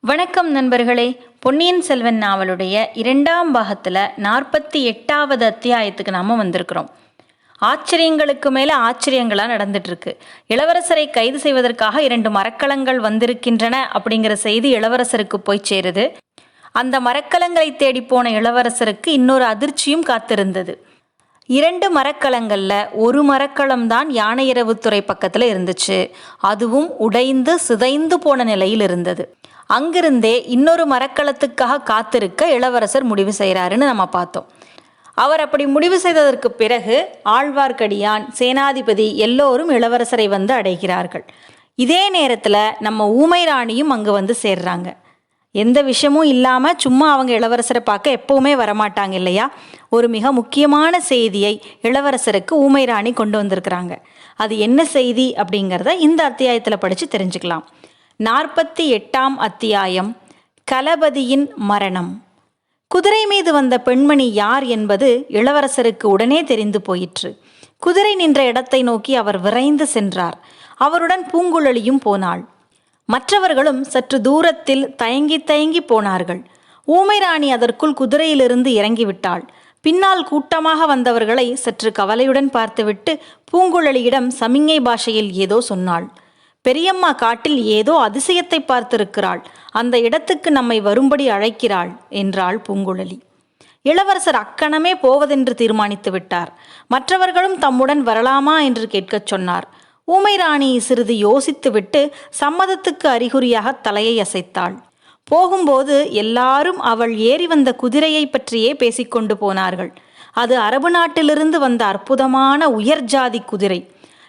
வணக்கம் நண்பர்களே. பொன்னியின் செல்வன் நாவலுடைய இரண்டாம் பாகத்தில் நாற்பத்தி எட்டாவது அத்தியாயத்துக்கு நாம் வந்திருக்கிறோம். ஆச்சரியங்களுக்கு மேலே ஆச்சரியங்களாக நடந்துட்டுருக்கு. இளவரசரை கைது செய்வதற்காக இரண்டு மரக்கலங்கள் வந்திருக்கின்றன அப்படிங்கிற செய்தி இளவரசருக்கு போய் சேருது. அந்த மரக்கலங்களை தேடி போன இளவரசருக்கு இன்னொரு அதிர்ச்சியும் காத்திருந்தது. இரண்டு மரக்கலங்களில் ஒரு மரக்கலம் தான் யானையிறவுத்துறை பக்கத்தில் இருந்துச்சு. அதுவும் உடைந்து சிதைந்து போன நிலையில் இருந்தது. அங்கிருந்தே இன்னொரு மரக்கலத்துக்காக காத்திருக்க இளவரசர் முடிவு செய்கிறாருன்னு நம்ம பார்த்தோம். அவர் அப்படி முடிவு செய்ததற்கு பிறகு ஆழ்வார்க்கடியான் சேனாதிபதி எல்லோரும் இளவரசரை வந்து அடைகிறார்கள். இதே நேரத்தில் நம்ம ஊமை ராணியும் அங்கே வந்து சேர்றாங்க. எந்த விஷயமும் இல்லாமல் சும்மா அவங்க இளவரசரை பார்க்க எப்பவுமே வரமாட்டாங்க இல்லையா? ஒரு மிக முக்கியமான செய்தியை இளவரசருக்கு ஊமை ராணி கொண்டு வந்திருக்கிறாங்க. அது என்ன செய்தி அப்படிங்கிறத இந்த அத்தியாயத்தில் படித்து தெரிஞ்சுக்கலாம். நாற்பத்தி எட்டாம் அத்தியாயம் கலபதியின் மரணம். குதிரை மீது வந்த பெண்மணி யார் என்பது இளவரசருக்கு உடனே தெரிந்து போயிற்று. குதிரை நின்ற இடத்தை நோக்கி அவர் விரைந்து சென்றார். அவருடன் பூங்குழலியும் போனாள். மற்றவர்களும் சற்று தூரத்தில் தயங்கி தயங்கி போனார்கள். ஊமை ராணி அதற்குள் குதிரையிலிருந்து இறங்கிவிட்டாள். பின்னால் கூட்டமாக வந்தவர்களை சற்று கவலையுடன் பார்த்துவிட்டு பூங்குழலியிடம் சமிங்கை பாஷையில் ஏதோ சொன்னாள். பெரியம்மா காட்டில் ஏதோ அதிசயத்தை பார்த்திருக்கிறாள். அந்த இடத்துக்கு நம்மை வரும்படி அழைக்கிறாள் என்றாள் பூங்குழலி. இளவரசர் அக்கணமே போவதென்று தீர்மானித்து விட்டார். மற்றவர்களும் தம்முடன் வரலாமா என்று கேட்கச் சொன்னார். ஊமை ராணி சிறிது யோசித்துவிட்டு சம்மதத்துக்கு அறிகுறியாக தலையை அசைத்தாள். போகும்போது எல்லாரும் அவள் ஏறி வந்த குதிரையை பற்றியே பேசிக்கொண்டு போனார்கள். அது அரபு நாட்டிலிருந்து வந்த அற்புதமான உயர் ஜாதி குதிரை.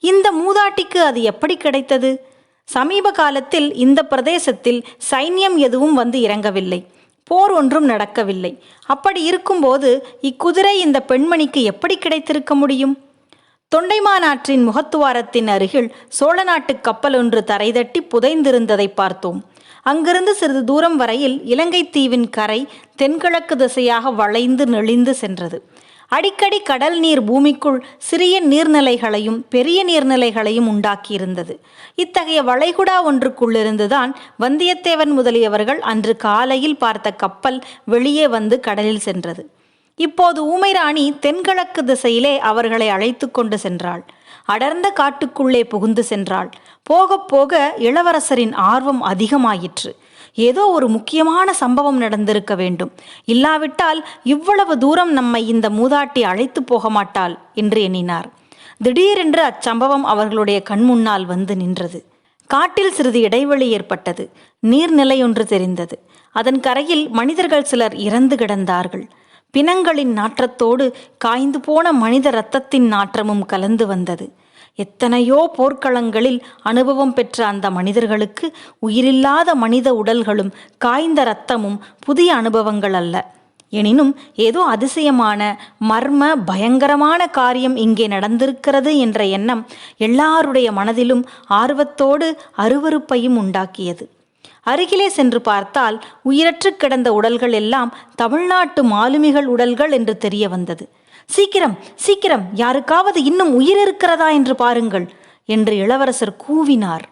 இந்த மூதாட்டிக்கு அது எப்படி கிடைத்தது? சமீப காலத்தில் இந்த பிரதேசத்தில் சைன்யம் எதுவும் வந்து இறங்கவில்லை. போர் ஒன்றும் நடக்கவில்லை. அப்படி இருக்கும்போது இக்குதிரை இந்த பெண்மணிக்கு எப்படி கிடைத்திருக்க முடியும்? தொண்டைமானாற்றின் முகத்துவாரத்தின் அருகில் சோழ நாட்டு கப்பல் ஒன்று தரைதட்டி புதைந்திருந்ததை பார்த்தோம். அங்கிருந்து சிறிது தூரம் வரையில் இலங்கை தீவின் கரை தென்கிழக்கு திசையாக வளைந்து நெளிந்து சென்றது. அடிக்கடி கடல் நீர் பூமிக்குள் சிறிய நீர்நிலைகளையும் பெரிய நீர்நிலைகளையும் உண்டாக்கியிருந்தது. இத்தகைய வளைகுடா ஒன்றுக்குள்ளிருந்துதான் வந்தியத்தேவன் முதலியவர்கள் அன்று காலையில் பார்த்த கப்பல் வெளியே வந்து கடலில் சென்றது. இப்போது ஊமைராணி தென்கிழக்கு திசையிலே அவர்களை அழைத்து கொண்டு சென்றாள். அடர்ந்த காட்டுக்குள்ளே புகுந்து சென்றாள். போக போக இளவரசரின் ஆர்வம் அதிகமாயிற்று. ஏதோ ஒரு முக்கியமான சம்பவம் நடந்திருக்க வேண்டும். இல்லாவிட்டால் இவ்வளவு தூரம் நம்மை இந்த மூதாட்டி அழைத்து போக மாட்டாள் என்று எண்ணினார். திடீரென்று அச்சம்பவம் அவர்களுடைய கண்முன்னால் வந்து நின்றது. காட்டில் சிறிது இடைவெளி ஏற்பட்டது. நீர்நிலை ஒன்று தெரிந்தது. அதன் கரையில் மனிதர்கள் சிலர் இறந்து கிடந்தார்கள். பிணங்களின் நாற்றத்தோடு காய்ந்து போன மனித இரத்தத்தின் நாற்றமும் கலந்து வந்தது. எத்தனையோ போர்க்களங்களில் அனுபவம் பெற்ற அந்த மனிதர்களுக்கு உயிரில்லாத மனித உடல்களும் காய்ந்த இரத்தமும் புதிய அனுபவங்கள் அல்ல. எனினும் ஏதோ அதிசயமான மர்ம பயங்கரமான காரியம் இங்கே நடந்திருக்கிறது என்ற எண்ணம் எல்லாருடைய மனதிலும் ஆர்வத்தோடு அருவருப்பையும் உண்டாக்கியது. அருகிலே சென்று பார்த்தால் உயிரற்று கிடந்த உடல்கள் எல்லாம் தமிழ்நாட்டு மாலுமிகள் உடல்கள் என்று தெரிய வந்தது. சீக்கிரம் சீக்கிரம் யாருக்காவது இன்னும் உயிர் இருக்கிறதா என்று பாருங்கள் என்று இளவரசர் கூவினார்.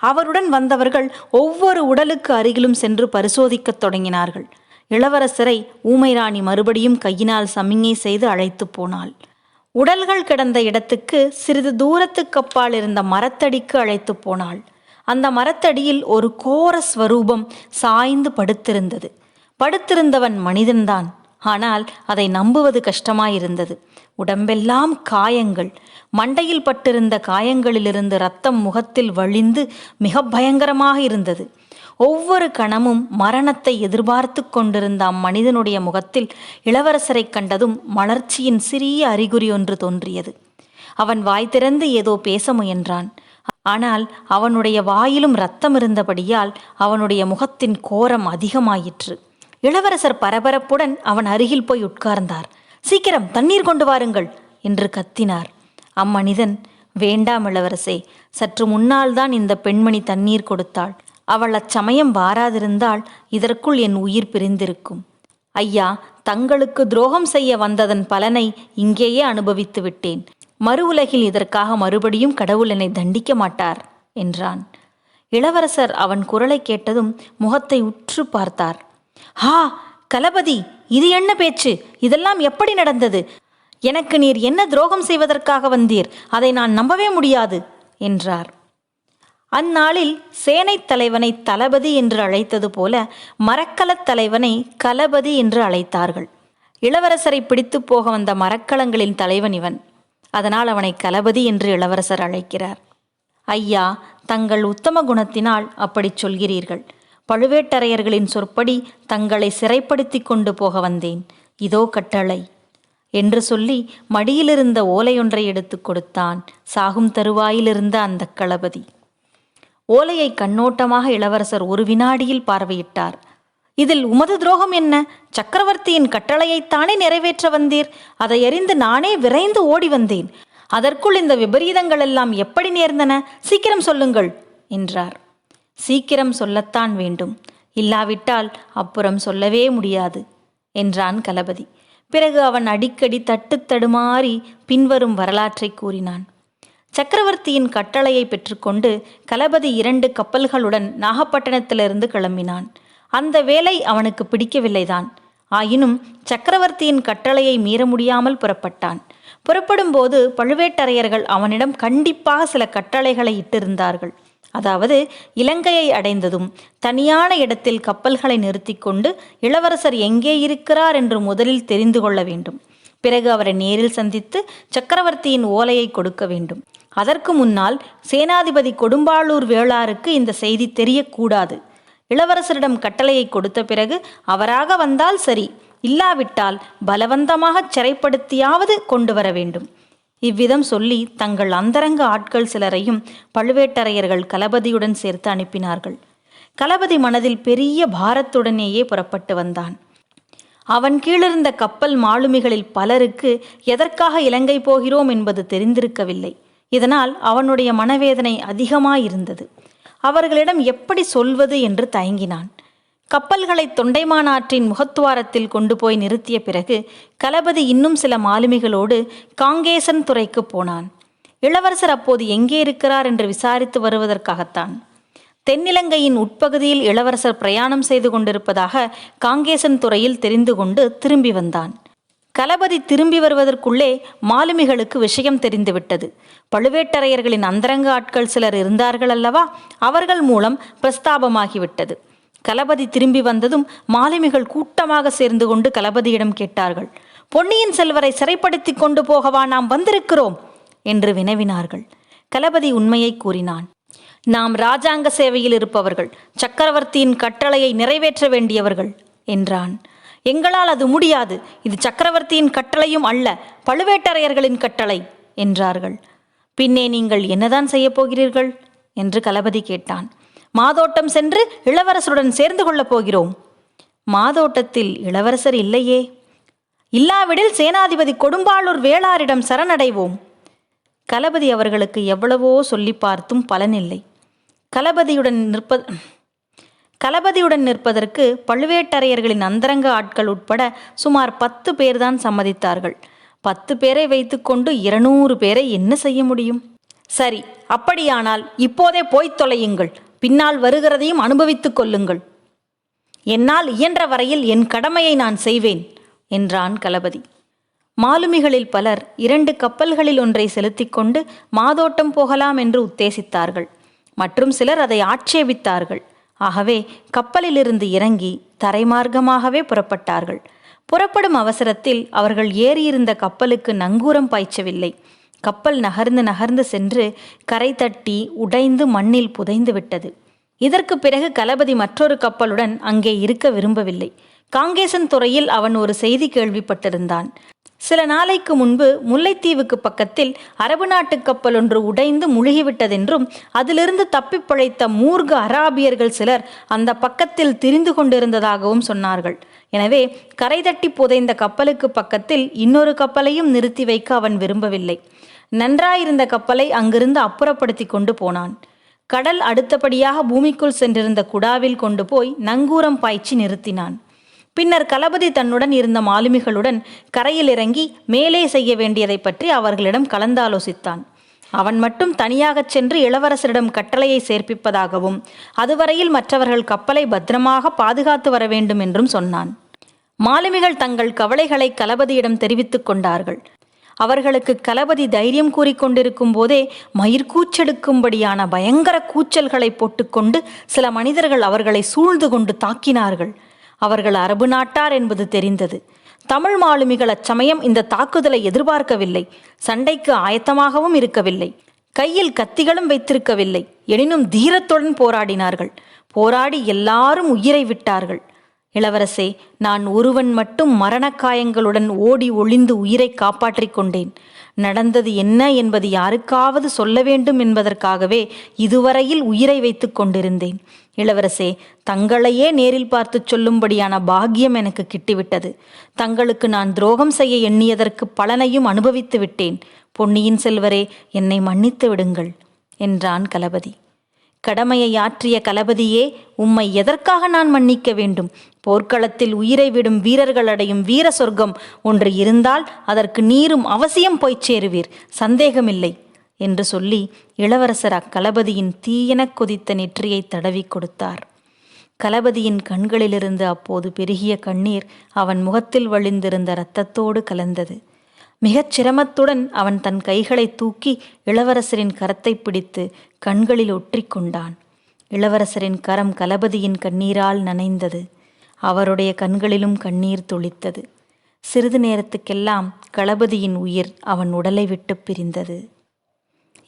அவருடன் வந்தவர்கள் ஒவ்வொரு உடலுக்கு அருகிலும் சென்று பரிசோதிக்கத் தொடங்கினார்கள். இளவரசரை ஊமைராணி மறுபடியும் கையினால் சமிங்கை செய்து அழைத்து போனாள். உடல்கள் கிடந்த இடத்துக்கு சிறிது தூரத்துக்கு அப்பால் இருந்த மரத்தடிக்கு அழைத்து போனாள். அந்த மரத்தடியில் ஒரு கோர ஸ்வரூபம் சாய்ந்து படுத்திருந்தது. படுத்திருந்தவன் மனிதன்தான். ஆனால் அதை நம்புவது கஷ்டமாயிருந்தது. உடம்பெல்லாம் காயங்கள். மண்டையில் பட்டிருந்த காயங்களிலிருந்து ரத்தம் முகத்தில் வழிந்து மிக பயங்கரமாக இருந்தது. ஒவ்வொரு கணமும் மரணத்தை எதிர்பார்த்து கொண்டிருந்த அம்மனிதனுடைய முகத்தில் இளவரசரை கண்டதும் மலர்ச்சியின் சிறிய அறிகுறி ஒன்று தோன்றியது. அவன் வாய் திறந்து ஏதோ பேச முயன்றான். ஆனால் அவனுடைய வாயிலும் ரத்தம் இருந்தபடியால் அவனுடைய முகத்தின் கோரம் அதிகமாயிற்று. இளவரசர் பரபரப்புடன் அவன் அருகில் போய் உட்கார்ந்தார். சீக்கிரம் தண்ணீர் கொண்டு வாருங்கள் என்று கத்தினார். அம்மனிதன் வேண்டாம் இளவரசே சற்று முன்னால் தான் இந்த பெண்மணி தண்ணீர் கொடுத்தாள். அவள் அச்சமயம் வாராதிருந்தால் இதற்குள் என் உயிர் பிரிந்திருக்கும். ஐயா தங்களுக்கு துரோகம் செய்ய வந்ததன் பலனை இங்கேயே அனுபவித்து விட்டேன். மறு உலகில் இதற்காக மறுபடியும் கடவுள் என்னை தண்டிக்க மாட்டார் என்றான். இளவரசர் அவன் குரலை கேட்டதும் முகத்தை உற்று பார்த்தார். ஹா கலபதி இது என்ன பேச்சு? இதெல்லாம் எப்படி நடந்தது? எனக்கு நீர் என்ன துரோகம் செய்வதற்காக வந்தீர்? அதை நான் நம்பவே முடியாது என்றார். அந்நாளில் சேனைத் தலைவனை தளபதி என்று அழைத்தது போல மரக்கலத் தலைவனை கலபதி என்று அழைத்தார்கள். இளவரசரை பிடித்து போக வந்த மரக்கலங்களின் தலைவன் இவன். அதனால் அவனை கலபதி என்று இளவரசர் அழைக்கிறார். ஐயா தங்கள் உத்தம குணத்தினால் அப்படிச் சொல்கிறீர்கள். பழுவேட்டரையர்களின் சொற்படி தங்களை சிறைப்படுத்தி கொண்டு போக வந்தேன். இதோ கட்டளை. என்று சொல்லி மடியிலிருந்த ஓலையொன்றை எடுத்துக் கொடுத்தான். சாகும் தருவாயிலிருந்த அந்த களபதி ஓலையை கண்ணோட்டமாக இளவரசர் ஒரு வினாடியில் பார்வையிட்டார். இதில் உமது துரோகம் என்ன? சக்கரவர்த்தியின் கட்டளையைத்தானே நிறைவேற்ற வந்தீர். அதை அறிந்து நானே விரைந்து ஓடி வந்தேன். அதற்குள் இந்த விபரீதங்கள் எல்லாம் எப்படி நேர்ந்தன? சீக்கிரம் சொல்லுங்கள் என்றார். சீக்கிரம் சொல்லத்தான் வேண்டும். இல்லாவிட்டால் அப்புறம் சொல்லவே முடியாது என்றான் கலபதி. பிறகு அவன் அடிக்கடி தட்டு தடுமாறி பின்வரும் வரலாற்றை கூறினான். சக்கரவர்த்தியின் கட்டளையை பெற்றுக்கொண்டு கலபதி இரண்டு கப்பல்களுடன் நாகப்பட்டினத்திலிருந்து கிளம்பினான். அந்த வேலை அவனுக்கு பிடிக்கவில்லைதான். ஆயினும் சக்கரவர்த்தியின் கட்டளையை மீற முடியாமல் புறப்பட்டான். புறப்படும்போது பழுவேட்டரையர்கள் அவனிடம் கண்டிப்பாக சில கட்டளைகளை இட்டிருந்தார்கள். அதாவது இலங்கையை அடைந்ததும் தனியான இடத்தில் கப்பல்களை நிறுத்தி கொண்டு இளவரசர் எங்கே இருக்கிறார் என்று முதலில் தெரிந்து கொள்ள வேண்டும். பிறகு அவரை நேரில் சந்தித்து சக்கரவர்த்தியின் ஓலையை கொடுக்க வேண்டும். அதற்கு முன்னால் சேனாதிபதி கொடும்பாளூர் வேளாருக்கு இந்த செய்தி தெரியக்கூடாது. இளவரசரிடம் கட்டளையை கொடுத்த பிறகு அவராக வந்தால் சரி. இல்லாவிட்டால் பலவந்தமாகச் சிறைப்படுத்தியாவது கொண்டு வர வேண்டும். இவ்விதம் சொல்லி தங்கள் அந்தரங்க ஆட்கள் சிலரையும் பழுவேட்டரையர்கள் கலபதியுடன் சேர்த்து அனுப்பினார்கள். கலபதி மனதில் பெரிய பாரத்துடனேயே புறப்பட்டு வந்தான். அவன் கீழிருந்த கப்பல் மாலுமிகளில் பலருக்கு எதற்காக இலங்கை போகிறோம் என்பது தெரிந்திருக்கவில்லை. இதனால் அவனுடைய மனவேதனை அதிகமாயிருந்தது. அவர்களிடம் எப்படி சொல்வது என்று தயங்கினான். கப்பல்களை தொண்டைமானாற்றின் முகத்துவாரத்தில் கொண்டு போய் நிறுத்திய பிறகு கலபதி இன்னும் சில மாலுமிகளோடு காங்கேசன் துறைக்கு போனான். இளவரசர் அப்போது எங்கே இருக்கிறார் என்று விசாரித்து வருவதற்காகத்தான். தென்னிலங்கையின் உட்பகுதியில் இளவரசர் பிரயாணம் செய்து கொண்டிருப்பதாக காங்கேசன் துறையில் தெரிந்து கொண்டு திரும்பி வந்தான். கலபதி திரும்பி வருவதற்குள்ளே மாலுமிகளுக்கு விஷயம் தெரிந்துவிட்டது. பழுவேட்டரையர்களின் அந்தரங்க ஆட்கள் சிலர் இருந்தார்கள் அல்லவா? அவர்கள் மூலம் பிரஸ்தாபமாகிவிட்டது. கலபதி திரும்பி வந்ததும் மாலுமிகள் கூட்டமாக சேர்ந்து கொண்டு கலபதியிடம் கேட்டார்கள் பொன்னியின் செல்வரை சிறைப்படுத்தி கொண்டு போகவா நாம் வந்திருக்கிறோம்? என்று வினவினார்கள். கலபதி உண்மையை கூறினான் நாம் ராஜாங்க சேவையில் இருப்பவர்கள் சக்கரவர்த்தியின் கட்டளையை நிறைவேற்ற வேண்டியவர்கள் என்றான். எங்களால் அது முடியாது. இது சக்கரவர்த்தியின் கட்டளையும் அல்ல பழுவேட்டரையர்களின் கட்டளை என்றார்கள். பின்னே நீங்கள் என்னதான் செய்யப் போகிறீர்கள்? என்று கலபதி கேட்டான். மாதோட்டம் சென்று இளவரசருடன் சேர்ந்து கொள்ளப் போகிறோம். மாதோட்டத்தில் இளவரசர் இல்லையே. இல்லாவிடில் சேனாதிபதி கொடும்பாளூர் வேளாரிடம் சரணடைவோம். கலபதி அவர்களுக்கு எவ்வளவோ சொல்லி பார்த்தும் பலனில்லை. கலபதியுடன் நிற்ப களபதியுடன் நிற்பதற்கு பழுவேட்டரையர்களின் அந்தரங்க ஆட்கள் உட்பட சுமார் பத்து பேர்தான் சம்மதித்தார்கள். பத்து பேரை வைத்துக்கொண்டு இருநூறு பேரை என்ன செய்ய முடியும்? சரி அப்படியானால் இப்போதே போய்த் தொலையுங்கள். பின்னால் வருகிறதையும் அனுபவித்துக் கொள்ளுங்கள். என்னால் இயன்ற வரையில் என் கடமையை நான் செய்வேன் என்றான் களபதி மாலுமிகளில் பலர் இரண்டு கப்பல்களில் ஒன்றை செலுத்திக் கொண்டு மாதோட்டம் போகலாம் என்று உத்தேசித்தார்கள். மற்றும் சிலர் அதை ஆட்சேபித்தார்கள். ஆகவே கப்பலிலிருந்து இறங்கி தரைமார்க்கமாகவே புறப்பட்டார்கள். புறப்படும் அவசரத்தில் அவர்கள் ஏறியிருந்த கப்பலுக்கு நங்கூரம் பாய்ச்சவில்லை. கப்பல் நகர்ந்து நகர்ந்து சென்று கரை தட்டி உடைந்து மண்ணில் புதைந்து விட்டது. இதற்கு பிறகு கலபதி மற்றொரு கப்பலுடன் அங்கே இருக்க விரும்பவில்லை. காங்கேசன் துறையில் அவன் ஒரு செய்தி கேள்விப்பட்டிருந்தான். சில நாளைக்கு முன்பு முல்லைத்தீவுக்கு பக்கத்தில் அரபு நாட்டு கப்பல் ஒன்று உடைந்து முழுகிவிட்டதென்றும் அதிலிருந்து தப்பிப் பிழைத்த மூர்க்க அராபியர்கள் சிலர் அந்த பக்கத்தில் திரிந்து கொண்டிருந்ததாகவும் சொன்னார்கள். எனவே கரை தட்டி புதைந்த கப்பலுக்கு பக்கத்தில் இன்னொரு கப்பலையும் நிறுத்தி வைக்க அவன் விரும்பவில்லை. நன்றாயிருந்த கப்பலை அங்கிருந்து அப்புறப்படுத்தி கொண்டு போனான். கடல் அடுத்தபடியாக பூமிக்குள் சென்றிருந்த குடாவில் கொண்டு போய் நங்கூரம் பாய்ச்சி நிறுத்தினான். பின்னர் கலபதி தன்னுடன் இருந்த மாலுமிகளுடன் கரையில் இறங்கி மேலே செய்ய வேண்டியதை பற்றி அவர்களிடம் கலந்தாலோசித்தான். அவன் மட்டும் தனியாகச் சென்று இளவரசரிடம் கட்டளையை சேர்ப்பிப்பதாகவும் அதுவரையில் மற்றவர்கள் கப்பலை பத்திரமாக பாதுகாத்து வர வேண்டும் என்றும் சொன்னான். மாலுமிகள் தங்கள் கவலைகளை கலபதியிடம் தெரிவித்துக் கொண்டார்கள். அவர்களுக்கு கலபதி தைரியம் கூறிக்கொண்டிருக்கும் போதே மயிர்கூச்செடுக்கும்படியான பயங்கர கூச்சல்களை போட்டுக்கொண்டு சில மனிதர்கள் அவர்களை சூழ்ந்து கொண்டு தாக்கினார்கள். அவர்கள் அரபு நாட்டார் என்பது தெரிந்தது. தமிழ் மாலுமிகள் அச்சமயம் இந்த தாக்குதலை எதிர்பார்க்கவில்லை. சண்டைக்கு ஆயத்தமாகவும் இருக்கவில்லை. கையில் கத்திகளும் வைத்திருக்கவில்லை. எனினும் தீரத்துடன் போராடினார்கள். போராடி எல்லாரும் உயிரை விட்டார்கள். இளவரசே நான் ஒருவன் மட்டும் மரணக்காயங்களுடன் ஓடி ஒளிந்து உயிரை காப்பாற்றிக் கொண்டேன். நடந்தது என்ன என்பது யாருக்காவது சொல்ல வேண்டும் என்பதற்காகவே இதுவரையில் உயிரை வைத்துக் கொண்டிருந்தேன். இளவரசே தங்களையே நேரில் பார்த்துச் சொல்லும்படியான பாக்கியம் எனக்கு கிட்டிவிட்டது. தங்களுக்கு நான் துரோகம் செய்ய எண்ணியதற்கு பலனையும் அனுபவித்து விட்டேன். பொன்னியின் செல்வரே என்னை மன்னித்து விடுங்கள் என்றான் கலபதி. கடமையை ஆற்றிய கலபதியே உம்மை எதற்காக நான் மன்னிக்க வேண்டும்? போர்க்களத்தில் உயிரை விடும் வீரர்கள் அடையும் வீர சொர்க்கம் ஒன்று இருந்தால் அதற்கு நீரும் அவசியம் போய்ச் சேருவீர். சந்தேகமில்லை. என்று சொல்லி இளவரசர் அக்கலபதியின் தீயெனக் கொதித்த நெற்றியை தடவி கொடுத்தார். கலபதியின் கண்களிலிருந்து அப்போது பெருகிய கண்ணீர் அவன் முகத்தில் வழிந்திருந்த இரத்தத்தோடு கலந்தது. மிகச் சிரமத்துடன் அவன் தன் கைகளை தூக்கி இளவரசரின் கரத்தை பிடித்து கண்களில் ஒற்றிக்கொண்டான் இளவரசரின் கரம் கலபதியின் கண்ணீரால் நனைந்தது. அவருடைய கண்களிலும் கண்ணீர் துளித்தது. சிறிது நேரத்துக்கெல்லாம் களபதியின் உயிர் அவன் உடலை விட்டு பிரிந்தது.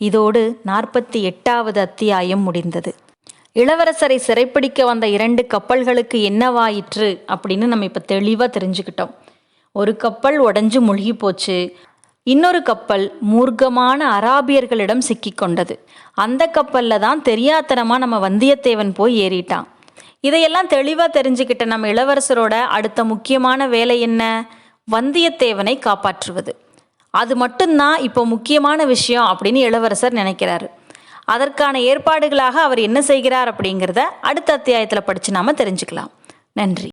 இதோடு நாற்பத்தி எட்டாவது அத்தியாயம் முடிந்தது. இளவரசரை சிறைப்பிடிக்க வந்த இரண்டு கப்பல்களுக்கு என்னவாயிற்று அப்படின்னு நம்ம இப்போ தெளிவாக தெரிஞ்சுக்கிட்டோம். ஒரு கப்பல் உடஞ்சு முழுகி போச்சு. இன்னொரு கப்பல் மூர்க்கமான அராபியர்களிடம் சிக்கிக்கொண்டது அந்த கப்பலில் தான் தெரியாத்தனமாக நம்ம வந்தியத்தேவன் போய் ஏறிட்டான். இதையெல்லாம் தெளிவாக தெரிஞ்சுக்கிட்ட நம்ம இளவரசரோட அடுத்த முக்கியமான வேலை என்ன? வந்தியத்தேவனை காப்பாற்றுவது. அது மட்டும்தான் இப்போ முக்கியமான விஷயம் அப்படின்னு இளவரசர் நினைக்கிறாரு. அதற்கான ஏற்பாடுகளாக அவர் என்ன செய்கிறார் அப்படிங்கிறத அடுத்த அத்தியாயத்தில் படித்து நாம் தெரிஞ்சுக்கலாம். நன்றி.